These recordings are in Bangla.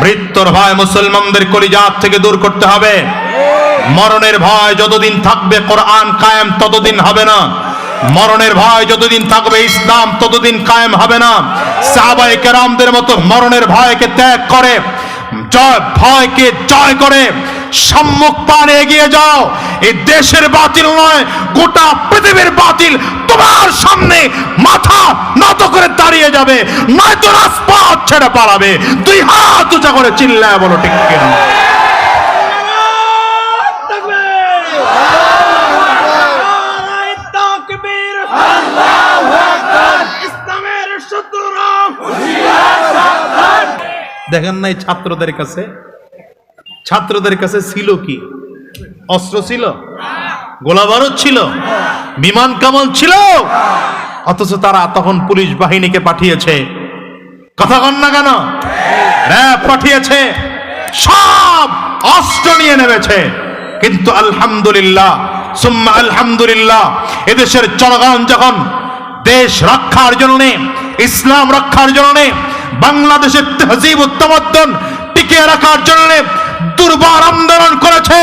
মৃত্যুর ভয় মুসলমানদের কলিজাত থেকে দূর করতে হবে। মরণের ভয় যতদিন থাকবে কোরআন কায়েম ততদিন হবে না। মরণের ভয় যতদিন থাকবে ইসলাম ততদিন কায়েম হবে না। সাহাবায়ে কেরামদের মতো মরণের ভয়কে ত্যাগ করে, জয় ভয়কে জয় করে সম্মুখ পানে এগিয়ে যাও। এই দেশের বাতিল নয়, গোটা পৃথিবীর বাতিল তোমার সামনে মাথা নত দাঁড়িয়ে যাবে। নয়তো রাজপথ ছেড়ে পালাবে। দুই হাত উঁচা করে চিল্লায় বলো, ঠিক কিনা দেখেন নাই ছাত্রদের কাছে? ছাত্রদের কাছে ছিল কি? অস্ত্র ছিল? গোলা বারুদ ছিল? বিমান কামাল ছিল? অথচ তারা তখন পুলিশ বাহিনীকে পাঠিয়েছে। কথা কন না কেন? পাঠিয়েছে। সব অস্ত্র নিয়ে নেমেছে। কিন্তু আলহামদুলিল্লাহ, সুম্মা আলহামদুলিল্লাহ, এদেশের জনগণ যখন দেশ রক্ষার জন্য ইসলাম রক্ষার জন্য বাংলাদেশের তহজিব উত্তমদ্দন টিকিয়ে রাখার জন্য দুর্বার আন্দোলন করেছে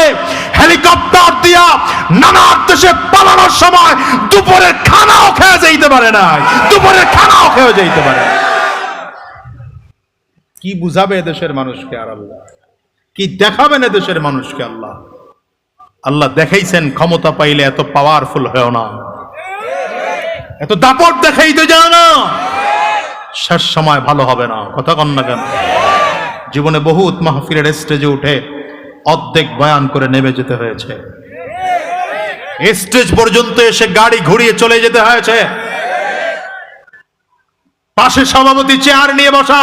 হেলিকপ্টার দিয়া নানা দেশে পালানোর সময় দুপুরের খানাও খেয়ে যেতে পারে না দুপুরের খানাও খেয়ে যেতে পারে। কি বুঝাবে দেশের মানুষকে আর আল্লাহ? কি দেখাবেন দেশের মানুষকে আল্লাহ? আল্লাহ দেখাইছেন, ক্ষমতা পাইলে এত পাওয়ারফুল হয় না। এত দাপট দেখাইতে যায় না। শেষ সময় ভালো হবে না। কথা কন না কেন? জীবনে বহুত মাহফিলের স্টেজে উঠে অর্ধেক বয়ান করে নেমে যেতে হয়েছে। স্টেজ পর্যন্ত এসে গাড়ি ঘুরিয়ে চলে যেতে হয়েছে। পাশে সভাপতি চেয়ার নিয়ে বসা।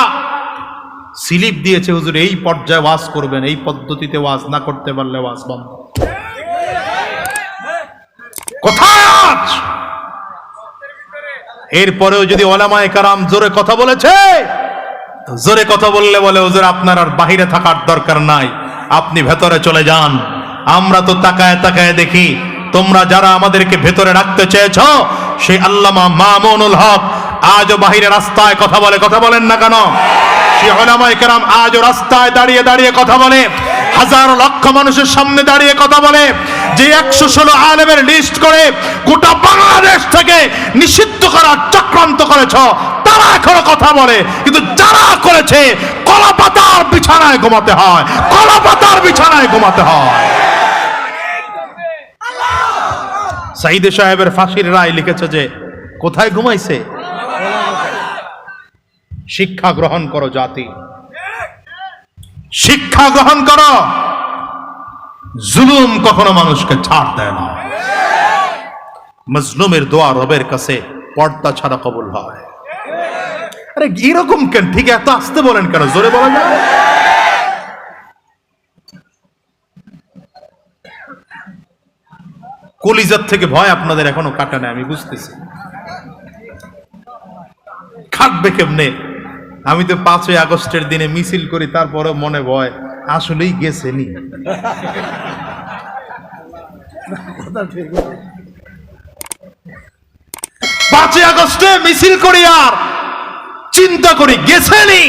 স্লিপ দিয়েছে, হুজুর, এই পর্যায়ে ওয়াজ করবেন, এই পদ্ধতিতে ওয়াজ না করতে পারলে ওয়াজ বন্ধ। কোথায় আজ? এরপরেও যদি ওলামায়ে কারাম জোরে কথা বলেছে, জোরে কথা বললে বলে, হুজুর, আপনার আর বাহিরে থাকার দরকার নাই। আপনি ভেতরে চলে যান। আমরা তো তাকায় তাকায় দেখি, তোমরা যারা আমাদেরকে ভেতরে রাখতে চেয়েছ, সেই আল্লামা মামুনুল হক আজও বাহিরে রাস্তায় কথা বলে, কথা বলেন না কেন? সেই ওলামায়ে কেরাম আজও রাস্তায় দাঁড়িয়ে দাঁড়িয়ে কথা বলে, হাজারো লক্ষ মানুষের সামনে দাঁড়িয়ে কথা বলে, যে একশো ষোলো আলেমের লিস্ট করে গোটা বাংলাদেশ থেকে নিষিদ্ধ করার চক্রান্ত করেছ, তারা এখনও কথা বলে, কিন্তু যারা করেছে কলা পাতার বিছানায় ঘুমাতে হয় কলা পাতার বিছানায় ঘুমাতে হয়। সাইদে সাহেবের ফাঁসির রায় লিখেছে যে, কোথায় ঘুমাইছে? শিক্ষা গ্রহণ করো জাতি। শিক্ষা গ্রহণ করো। জুলুম কখনো মানুষকে ছাড় দেয় না। মজলুমের দোয়া রবের কাছে পর্দা ছাড়া কবুল হয়। আরে, এরকম কেন? ঠিক এত আসতে বলেন কেন? জোরে বলা যায়? কলিজার থেকে ভয় আপনাদের এখনও কাটে না আমি বুঝতেছি। খাটবে কেমনে? আমি তো পাঁচই আগস্টের দিনে মিছিল করি তারপরে মনে ভয়, আসলেই গেছে নি পাঁচই আগস্টে মিছিল করি আর চিন্তা করি গেছে নি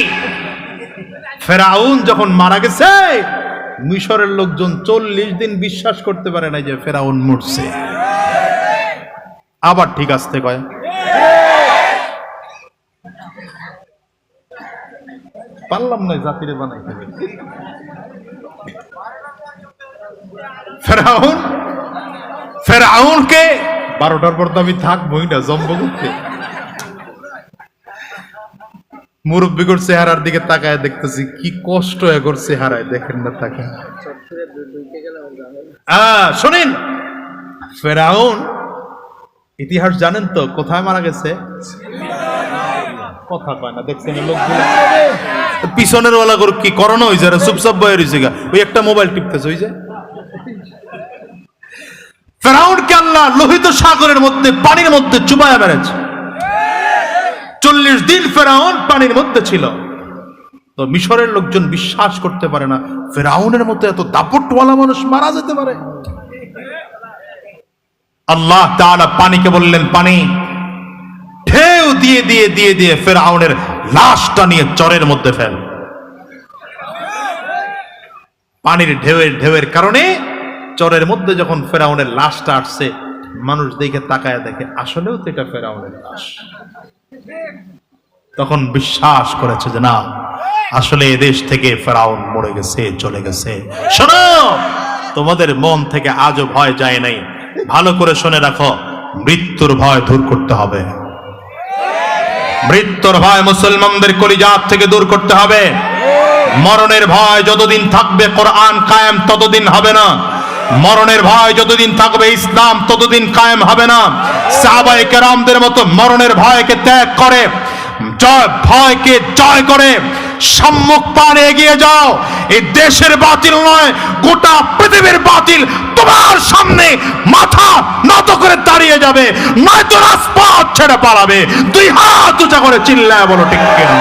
ফেরাউন যখন মারা গেছে মিশরের লোকজন চল্লিশ দিন বিশ্বাস করতে পারে না যে ফেরাউন মরছে। আবার ঠিক আসতে কয়। পারলাম না জাতিরে বানাইতে। ফেরাউন? ফেরাউনকে? বারোটার পর তো আমি থাকবোই না জম্ব মুরব্বী করছে চেহারার দিকে তাকায় দেখতেছি, কি কষ্ট এগোর চেহারায়, দেখেন না তাকে। শোনেন, ফেরাউন, ইতিহাস জানেন তো, কোথায় মারা গেছে? কথা কয় না, দেখছেন লোকগুলো। পিছনের ওলা করে কি করোনা হয়েছে রে চুপচাপ বয়ে রয়েছে গা। ওই একটা মোবাইল টিপতেছে, ওই যে। ফেরাউনকে আল্লাহ লোহিত সাগরের মধ্যে, পানির মধ্যে চুবায়া বেড়েছে। চল্লিশ দিন ফেরাউন পানির মধ্যে ছিল। তো মিশরের লোকজন বিশ্বাস করতে পারে না, ফেরাউনের মতো এত দাপটওয়ালা মানুষ মারা যেতে পারে। আল্লাহ পানিকে বললেন, পানি, ঢেউ দিয়ে দিয়ে দিয়ে দিয়ে ফেরাউনের লাশটা নিয়ে চরের মধ্যে ফেল। পানির ঢেউয়ের ঢেউয়ের কারণে চরের মধ্যে যখন ফেরাউনের লাশটা আসছে, মানুষ দেখে তাকায় দেখে, আসলেও তো এটা ফেরাউনের লাশ। তখন বিশ্বাস করেছে যে না, আসলে এদেশ থেকে ফেরাউন মরে গেছে, চলে গেছে। শোনো, তোমাদের মন থেকে আজও ভয় যায় নাই। ভালো করে শুনে রাখো, মৃত্যুর ভয় দূর করতে হবে। মৃত্যুর ভয় মুসলমানদের কলিজাত থেকে দূর করতে হবে। মরণের ভয় যতদিন থাকবে, কোরআন কায়েম ততদিন হবে না। মরণের ভয় যতদিন থাকবে, ইসলাম ততদিন কায়েম হবে না। সাহাবায়ে কেরামদের মতো মরণের ভয়কে ত্যাগ করে, জয় ভয়কে জয় করে সম্মুখ পানে এগিয়ে যাও। এই দেশের বাতিল নয়, গোটা পৃথিবীর বাতিল তোমার সামনে মাথা নত করে দাঁড়িয়ে যাবে। নয়তো রাজপথ ছেড়ে পালাবে। দুই হাত উঁচা করে চিল্লায় বলো, ঠিক কিনা?